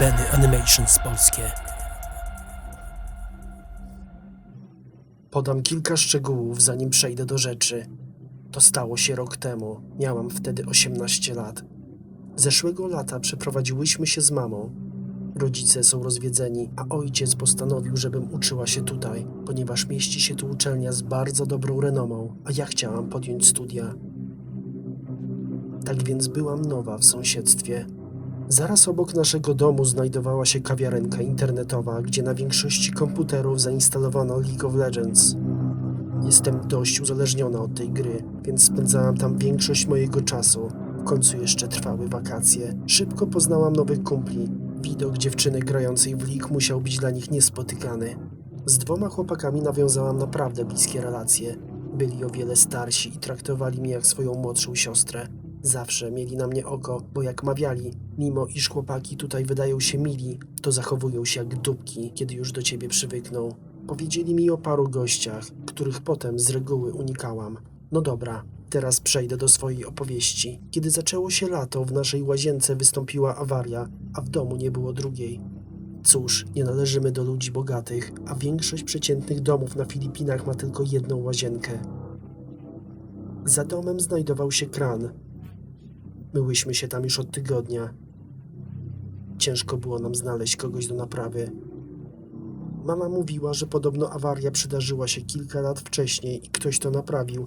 Benny Animations Polskie. Podam kilka szczegółów, zanim przejdę do rzeczy. To stało się rok temu. Miałam wtedy 18 lat. Zeszłego lata przeprowadziłyśmy się z mamą. Rodzice są rozwiedzeni, a ojciec postanowił, żebym uczyła się tutaj, ponieważ mieści się tu uczelnia z bardzo dobrą renomą, a ja chciałam podjąć studia. Tak więc byłam nowa w sąsiedztwie. Zaraz obok naszego domu znajdowała się kawiarenka internetowa, gdzie na większości komputerów zainstalowano League of Legends. Jestem dość uzależniona od tej gry, więc spędzałam tam większość mojego czasu. W końcu jeszcze trwały wakacje. Szybko poznałam nowych kumpli. Widok dziewczyny grającej w League musiał być dla nich niespotykany. Z dwoma chłopakami nawiązałam naprawdę bliskie relacje. Byli o wiele starsi i traktowali mnie jak swoją młodszą siostrę. Zawsze mieli na mnie oko, bo jak mawiali, mimo iż chłopaki tutaj wydają się mili, to zachowują się jak dupki, kiedy już do ciebie przywykną. Powiedzieli mi o paru gościach, których potem z reguły unikałam. No dobra, teraz przejdę do swojej opowieści. Kiedy zaczęło się lato, w naszej łazience wystąpiła awaria, a w domu nie było drugiej. Cóż, nie należymy do ludzi bogatych, a większość przeciętnych domów na Filipinach ma tylko jedną łazienkę. Za domem znajdował się kran. Myłyśmy się tam już od tygodnia. Ciężko było nam znaleźć kogoś do naprawy. Mama mówiła, że podobno awaria przydarzyła się kilka lat wcześniej i ktoś to naprawił.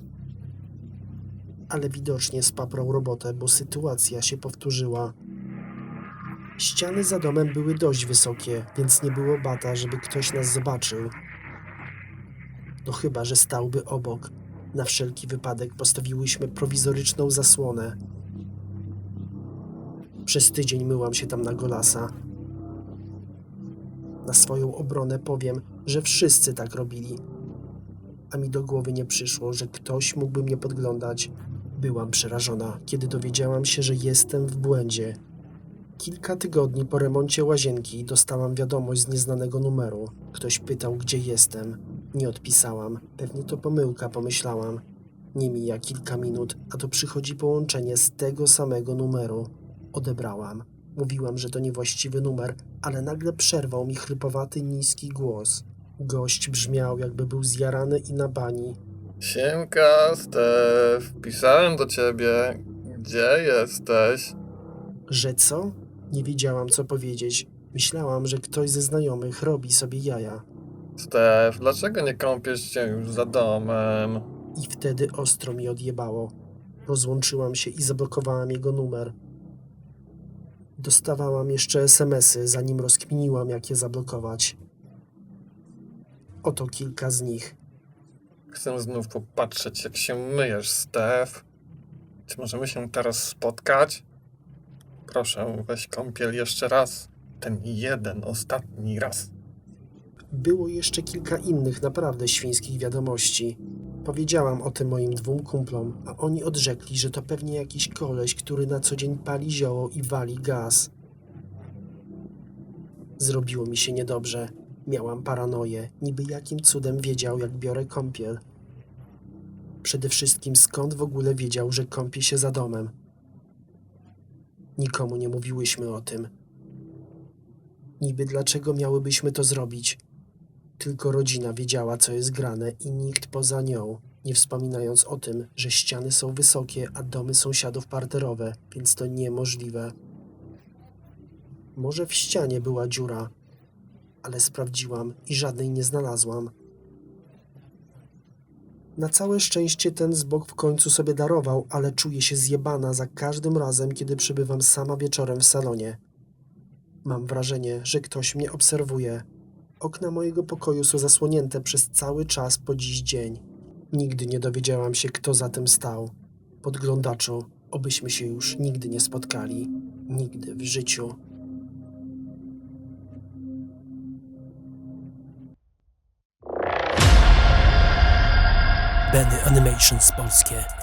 Ale widocznie spaprał robotę, bo sytuacja się powtórzyła. Ściany za domem były dość wysokie, więc nie było bata, żeby ktoś nas zobaczył. No chyba, że stałby obok. Na wszelki wypadek postawiłyśmy prowizoryczną zasłonę. Przez tydzień myłam się tam na golasa. Na swoją obronę powiem, że wszyscy tak robili. A mi do głowy nie przyszło, że ktoś mógłby mnie podglądać. Byłam przerażona, kiedy dowiedziałam się, że jestem w błędzie. Kilka tygodni po remoncie łazienki dostałam wiadomość z nieznanego numeru. Ktoś pytał, gdzie jestem. Nie odpisałam. Pewnie to pomyłka, pomyślałam. Nie mija kilka minut, a to przychodzi połączenie z tego samego numeru. Odebrałam. Mówiłam, że to niewłaściwy numer, ale nagle przerwał mi chrypowaty, niski głos. Gość brzmiał, jakby był zjarany i na bani. Siemka, Stef, pisałem do ciebie. Gdzie jesteś? Że co? Nie wiedziałam, co powiedzieć. Myślałam, że ktoś ze znajomych robi sobie jaja. Stef, dlaczego nie kąpiesz się już za domem? I wtedy ostro mi odjebało. Rozłączyłam się i zablokowałam jego numer. Dostawałam jeszcze SMS-y, zanim rozkminiłam, jak je zablokować. Oto kilka z nich. Chcę znów popatrzeć, jak się myjesz, Stef. Czy możemy się teraz spotkać? Proszę, weź kąpiel jeszcze raz. Ten jeden, ostatni raz. Było jeszcze kilka innych naprawdę świńskich wiadomości. Powiedziałam o tym moim dwóm kumplom, a oni odrzekli, że to pewnie jakiś koleś, który na co dzień pali zioło i wali gaz. Zrobiło mi się niedobrze. Miałam paranoję, niby jakim cudem wiedział, jak biorę kąpiel. Przede wszystkim skąd w ogóle wiedział, że kąpię się za domem. Nikomu nie mówiłyśmy o tym. Niby dlaczego miałybyśmy to zrobić? Tylko rodzina wiedziała, co jest grane i nikt poza nią, nie wspominając o tym, że ściany są wysokie, a domy sąsiadów parterowe, więc to niemożliwe. Może w ścianie była dziura, ale sprawdziłam i żadnej nie znalazłam. Na całe szczęście ten zbok w końcu sobie darował, ale czuję się zjebana za każdym razem, kiedy przybywam sama wieczorem w salonie. Mam wrażenie, że ktoś mnie obserwuje. Okna mojego pokoju są zasłonięte przez cały czas po dziś dzień. Nigdy nie dowiedziałam się, kto za tym stał. Podglądaczu, obyśmy się już nigdy nie spotkali. Nigdy w życiu. Benny Animations Polskie